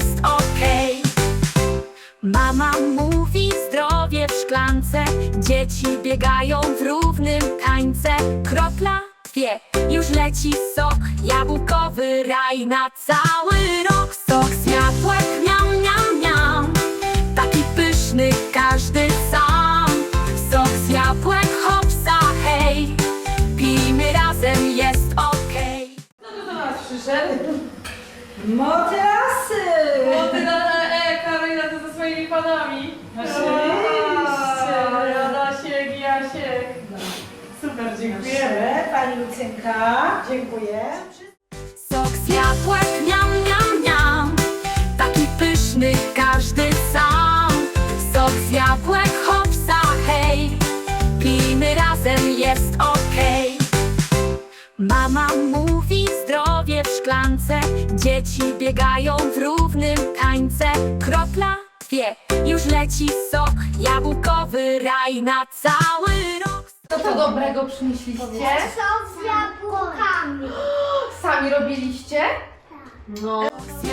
jest okej. Mama mówi zdrowie w szklance. Dzieci biegają w równym tańce. Kropla, dwie, już leci sok Jabłkowy raj na cały rok. Sok z jabłek, miam, miam, miam. Taki pyszny każdy sam. Sok z jabłek, hopsa, hej. Pijmy razem, jest okej. Kto do nas przyszedł? Motylasy! Panami. Oczywiście. Jadasiek, Jasiek. Super, dziękujemy. Dziękujemy, pani Lucynka. Dziękuję. Sok z jabłek, miam, miam, miam Taki pyszny każdy sam Sok z jabłek, hopsa, hej Pijmy razem, jest okej Mama mówi zdrowie w szklance Dzieci biegają w równym tańce Kropla, już leci sok Jabłkowy raj na cały rok Co to dobrego przynieśliście? Są z jabłkami. Sami robiliście? No. Z